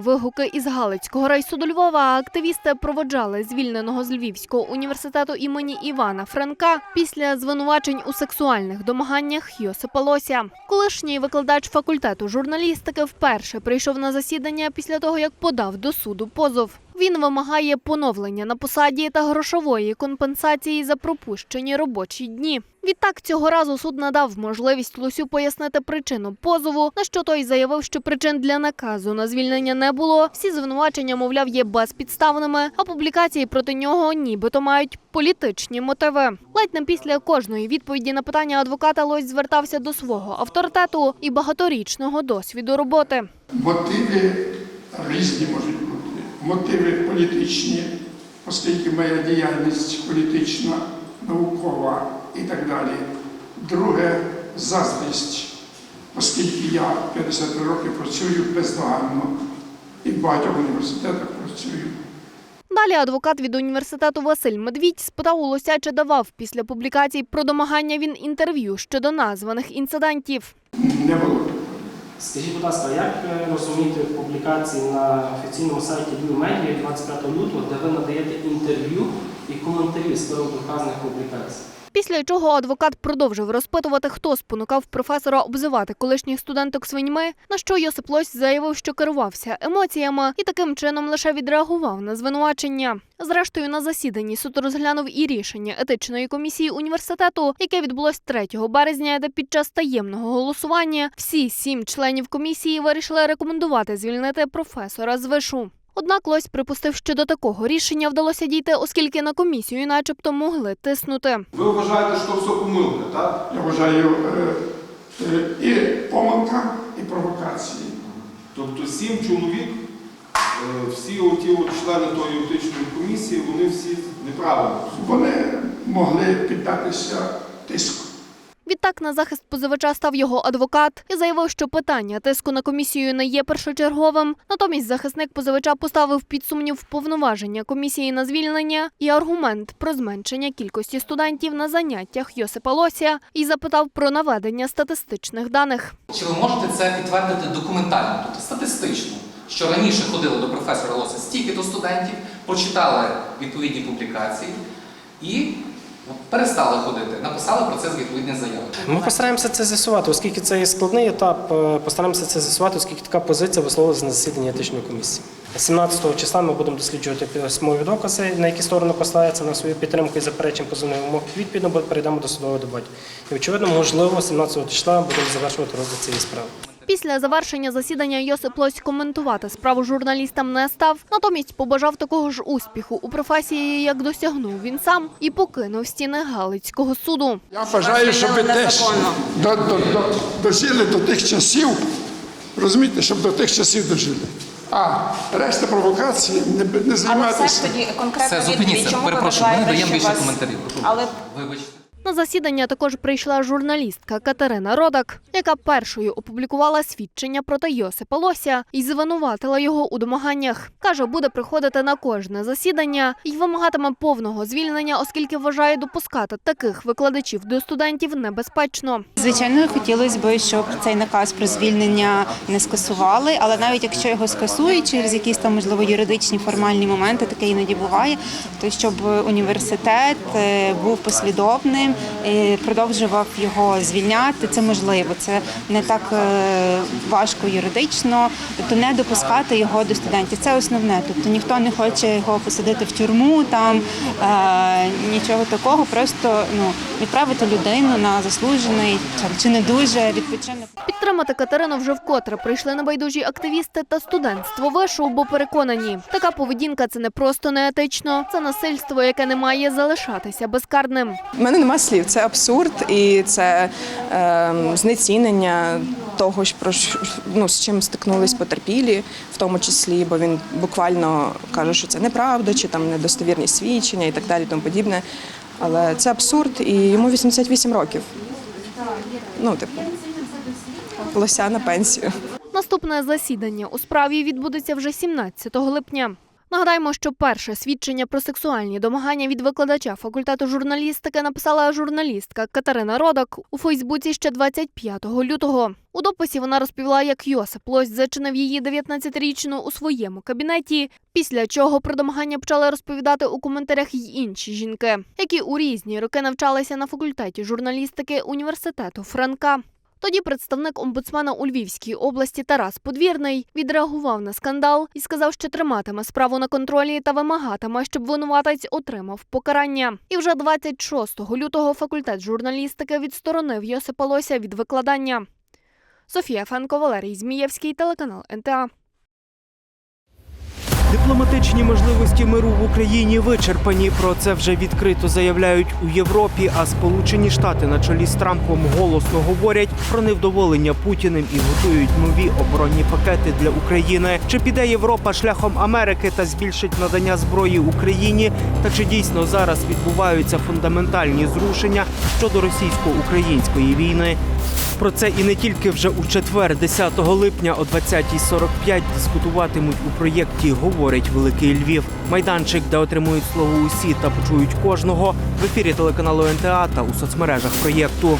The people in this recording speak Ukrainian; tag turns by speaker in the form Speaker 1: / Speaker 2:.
Speaker 1: Вигуки із Галицького райсуду Львова активісти проводжали звільненого з Львівського університету імені Івана Франка після звинувачень у сексуальних домаганнях Йосипа Лося. Колишній викладач факультету журналістики вперше прийшов на засідання після того, як подав до суду позов. Він вимагає поновлення на посаді та грошової компенсації за пропущені робочі дні. Відтак цього разу суд надав можливість Лосю пояснити причину позову, на що той заявив, що причин для наказу на звільнення не було. Всі звинувачення, мовляв, є безпідставними, а публікації проти нього нібито мають політичні мотиви. Ледь не після кожної відповіді на питання адвоката Лось звертався до свого авторитету і багаторічного досвіду роботи.
Speaker 2: Мотиви різні можуть. Мотиви політичні, оскільки моя діяльність політична, наукова і так далі. Друге заздрість, оскільки я 50 років працюю бездоганно і в багатьох університетах працюю.
Speaker 1: Далі адвокат від університету Василь Медвідь спитав у Лося, чи давав після публікацій про домагання він інтерв'ю щодо названих інцидентів.
Speaker 2: Не було такого.
Speaker 3: Скажіть, будь ласка, як е, розуміти публікації на офіційному сайті Медіа 25 лютого, де ви надаєте інтерв'ю і коментарі з приводу вказаних публікацій?
Speaker 1: Після чого адвокат продовжив розпитувати, хто спонукав професора обзивати колишніх студенток свиньми, на що Йосип Лось заявив, що керувався емоціями і таким чином лише відреагував на звинувачення. Зрештою, на засіданні суд розглянув і рішення етичної комісії університету, яке відбулось 3 березня, де під час таємного голосування всі сім членів комісії вирішили рекомендувати звільнити професора з вишу. Однак Лось припустив, що до такого рішення вдалося дійти, оскільки на комісію, начебто, могли тиснути.
Speaker 4: Ви вважаєте, що все помилка, так?
Speaker 2: Я вважаю е, е, і помилка, і провокації.
Speaker 4: Тобто сім чоловік, е, всі оті от члени тої етичної комісії, вони всі неправильно.
Speaker 2: Вони могли піддатися тиску.
Speaker 1: Відтак на захист позивача став його адвокат і заявив, що питання тиску на комісію не є першочерговим. Натомість захисник позивача поставив під сумнів повноваження комісії на звільнення і аргумент про зменшення кількості студентів на заняттях Йосипа Лося і запитав про наведення статистичних даних.
Speaker 5: Чи ви можете це підтвердити документально, тобто статистично, що раніше ходили до професора Лоса стільки до студентів, прочитали відповідні публікації і перестали ходити, написали про це з відповідних заяв.
Speaker 3: Ми постараємося це з'ясувати, оскільки це є складний етап. е, Постараємося це з'ясувати, оскільки така позиція висловилася на засіданні етичної комісії. 17 числа ми будемо досліджувати письмові докази, на які сторони поставляться на свою підтримку і заперечень позовної вимог. Відповідно, перейдемо до судової дебатів. І очевидно, можливо, 17 числа будемо завершувати розгляд цієї справи.
Speaker 1: Після завершення засідання Йосип Лось коментувати справу журналістам не став, натомість побажав такого ж успіху у професії, як досягнув він сам, і покинув стіни Галицького суду.
Speaker 2: Я бажаю, щоб ви теж до, до, до, дожили до тих часів, розумієте, щоб до тих часів дожили. А решта провокації не, не
Speaker 6: Але все ж тоді конкретно
Speaker 5: Все, зупиніться,
Speaker 6: чому
Speaker 5: перепрошую, ми не даємо більше коментарів.
Speaker 6: Але
Speaker 5: Вибачте.
Speaker 1: На засідання також прийшла журналістка Катерина Родак, яка першою опублікувала свідчення проти Йосипа Лося і звинуватила його у домаганнях. Каже, буде приходити на кожне засідання і вимагатиме повного звільнення, оскільки вважає допускати таких викладачів до студентів небезпечно.
Speaker 7: Звичайно, хотілося б, щоб цей наказ про звільнення не скасували, але навіть якщо його скасують через якісь там можливо юридичні формальні моменти, таке іноді буває, то щоб університет е, був послідовним, і продовжував його звільняти, це можливо. Це не так е, важко юридично, тобто не допускати його до студентів. Це основне. Тобто ніхто не хоче його посадити в тюрму, там е, нічого такого, просто ну відправити людину на заслужений чи не дуже відпочинок.
Speaker 1: Підтримати Катерину вже вкотре прийшли небайдужі активісти та студентство вишу, бо переконані, така поведінка це не просто неетично, це насильство, яке не має залишатися безкарним.
Speaker 8: У мене немає слів. Це абсурд і це е, знецінення того, про ну, з чим стикнулись потерпілі, в тому числі, бо він буквально каже, що це неправда, чи там недостовірні свідчення і так далі, тому подібне. Але це абсурд, і йому 88 років. Ну, типу, лося на пенсію.
Speaker 1: Наступне засідання у справі відбудеться вже 17 липня. Нагадаємо, що перше свідчення про сексуальні домагання від викладача факультету журналістики написала журналістка Катерина Родак у Фейсбуці ще 25 лютого. У дописі вона розповіла, як Йосип Лось зачинив її 19-річну у своєму кабінеті, після чого про домагання почали розповідати у коментарях й інші жінки, які у різні роки навчалися на факультеті журналістики університету Франка. Тоді представник омбудсмена у Львівській області Тарас Подвірний відреагував на скандал і сказав, що триматиме справу на контролі та вимагатиме, щоб винуватець отримав покарання. І вже 26 лютого факультет журналістики відсторонив Йосипа Лося від викладання. Софія Фенко, Валерій Змієвський, телеканал НТА.
Speaker 6: Дипломатичні можливості миру в Україні вичерпані. Про це вже відкрито заявляють у Європі. А Сполучені Штати на чолі з Трампом голосно говорять про невдоволення Путіним і готують нові оборонні пакети для України. Чи піде Європа шляхом Америки та збільшить надання зброї Україні? Та чи дійсно зараз відбуваються фундаментальні зрушення щодо російсько-української війни? Про це і не тільки вже у четвер, 10 липня о 20.45 дискутуватимуть у проєкті Говорить Великий Львів. Майданчик, де отримують слово усі та почують кожного в ефірі телеканалу НТА та у соцмережах проєкту.